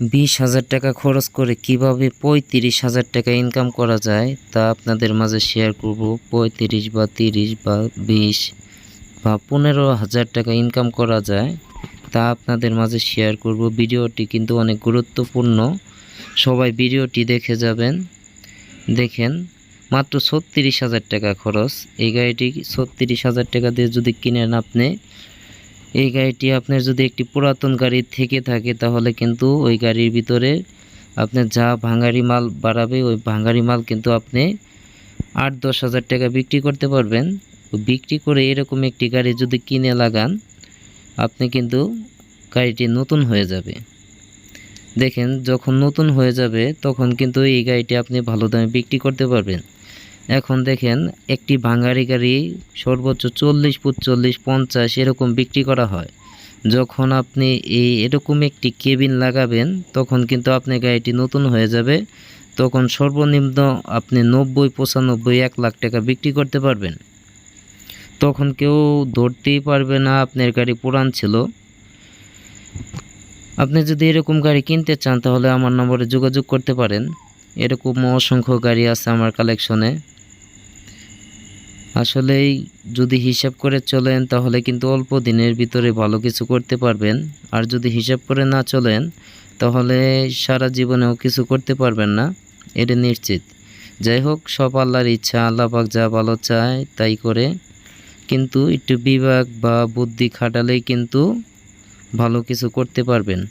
বিশ হাজার টাকা খরচ করে কীভাবে পঁয়ত্রিশ হাজার টাকা ইনকাম করা যায়, তা আপনাদের মাঝে শেয়ার করব। পঁয়ত্রিশ বা তিরিশ বা বিশ বা পনেরো হাজার টাকা ইনকাম করা যায়, তা আপনাদের মাঝে শেয়ার করব। ভিডিওটি কিন্তু অনেক গুরুত্বপূর্ণ। সবাই ভিডিওটি দেখে যাবেন। দেখেন, মাত্র ছত্রিশ হাজার টাকা খরচ। এই গাড়িটি ছত্রিশ হাজার টাকা দিয়ে যদি কিনেন আপনি এই গাড়িটি আপনার যদি একটি পুরাতন গাড়ি থেকে থাকে, তাহলে কিন্তু ওই গাড়ির ভিতরে আপনার যা ভাঙারি মাল বাড়াবে, ওই ভাঙারি মাল কিন্তু আপনি আট দশ হাজার টাকা বিক্রি করতে পারবেন। বিক্রি করে এরকম একটি গাড়ি যদি কিনে লাগান, আপনি কিন্তু গাড়িটি নতুন হয়ে যাবে। দেখেন, যখন নতুন হয়ে যাবে, তখন কিন্তু এই গাড়িটি আপনি ভালো দামে বিক্রি করতে পারবেন। এখন দেখেন, একটি ভাঙারি গাড়ি সর্বোচ্চ চল্লিশ ফুট চল্লিশ পঞ্চাশ এরকম বিক্রি করা হয়। যখন আপনি এই এরকম একটি কেবিন লাগাবেন, তখন কিন্তু আপনার গাড়িটি নতুন হয়ে যাবে। তখন সর্বনিম্ন আপনি নব্বই, পঁচানব্বই, এক লাখ টাকা বিক্রি করতে পারবেন। তখন কেউ ধরতেই পারবে না আপনার গাড়ি পুরান ছিল। আপনি যদি এরকম গাড়ি কিনতে চান, তাহলে আমার নম্বরে যোগাযোগ করতে পারেন। এরকম অসংখ্য গাড়ি আছে আমার কালেকশনে আসলেই যদি হিসাব করে চলেন, তাহলে কিন্তু অল্প দিনের ভিতরে ভালো কিছু করতে পারবেন। আর যদি হিসাব করে না চলেন, তাহলে সারা জীবনেও কিছু করতে পারবেন না। এটা নিশ্চিত। যাই হোক, সব আল্লাহর ইচ্ছা, আল্লাহ পাক যা ভালো চায় তাই করে। কিন্তু একটু বিভাগ বা বুদ্ধি খাটালেই কিন্তু ভালো কিছু করতে পারবেন।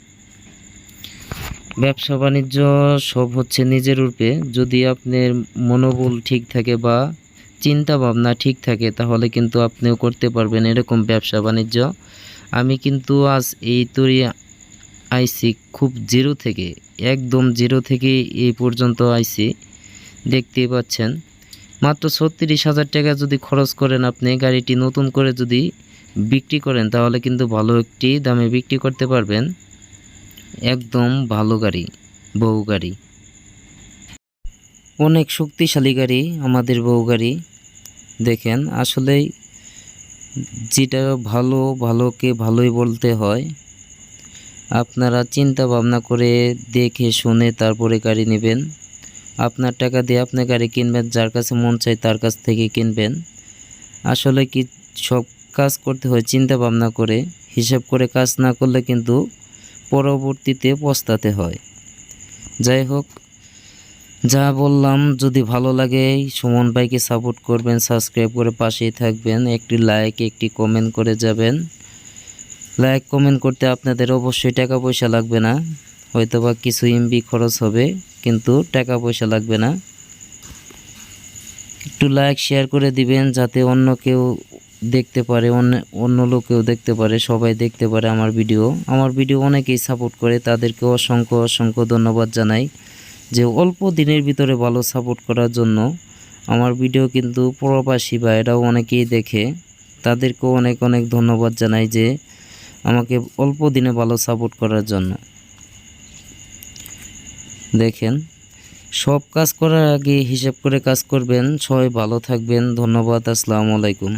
ব্যবসা বাণিজ্য সব হচ্ছে নিজের রূপে। যদি আপনার মনোবল ঠিক থাকে বা চিন্তা ভাবনা ঠিক থাকে, তাহলে কিন্তু আপনিও করতে পারবেন এরকম ব্যবসা বাণিজ্য। আমি কিন্তু আজ এই তৈরি আইসি খুব জিরো থেকে, একদম জিরো থেকে এই পর্যন্ত আইসি, দেখতেই পাচ্ছেন। মাত্র ছত্রিশ হাজার টাকা যদি খরচ করেন আপনি, গাড়িটি নতুন করে যদি বিক্রি করেন, তাহলে কিন্তু ভালো একটি দামে বিক্রি করতে পারবেন। একদম ভালো গাড়ি বউ গাড়ি। অনেক শক্তিশালী গাড়ি, আমাদের বউ গাড়ি। দেখেন, আসলেই যেটা ভালো, ভালোকে ভালোই বলতে হয়। আপনারা চিন্তা ভাবনা করে দেখে শুনে তারপরে গাড়ি নেবেন। আপনার টাকা দিয়ে আপনি গাড়ি কিনবেন, যার কাছে মন চায় তার কাছ থেকে কিনবেন। আসলে কি সব কাজ করতে হয় চিন্তা ভাবনা করে, হিসাব করে কাজ না করলে কিন্তু পরবর্তীতে পস্তাতে হয়। যাই হোক যা বললাম, যদি ভালো লাগে, সুমন ভাইকে সাপোর্ট করবেন সাবস্ক্রাইব করে পাশেই থাকবেন। একটি লাইক একটি কমেন্ট করে যাবেন। লাইক কমেন্ট করতে আপনাদের অবশ্যই টাকা পয়সা লাগবে না। হয়তো বা কিছু এমবি খরচ হবে, কিন্তু টাকা পয়সা লাগবে না। একটু লাইক শেয়ার করে দিবেন, যাতে অন্য কেউ দেখতে পারে, অন্য অন্য লোকেও দেখতে পারে, সবাই দেখতে পারে আমার ভিডিও আমার ভিডিও অনেকেই সাপোর্ট করে, তাদেরকে অসংখ্য অসংখ্য ধন্যবাদ জানাই। যে অল্প দিনের ভিতরে ভালো সাপোর্ট করার জন্য আমার ভিডিও কিন্তু প্রবাসী বা এরাও অনেকেই দেখে। তাদেরকেও অনেক অনেক ধন্যবাদ জানাই যে আমাকে অল্প দিনে ভালো সাপোর্ট করার জন্য। দেখেন, সব কাজ করার আগে হিসাব করে কাজ করবেন। সবাই ভালো থাকবেন। ধন্যবাদ। আসসালামু আলাইকুম।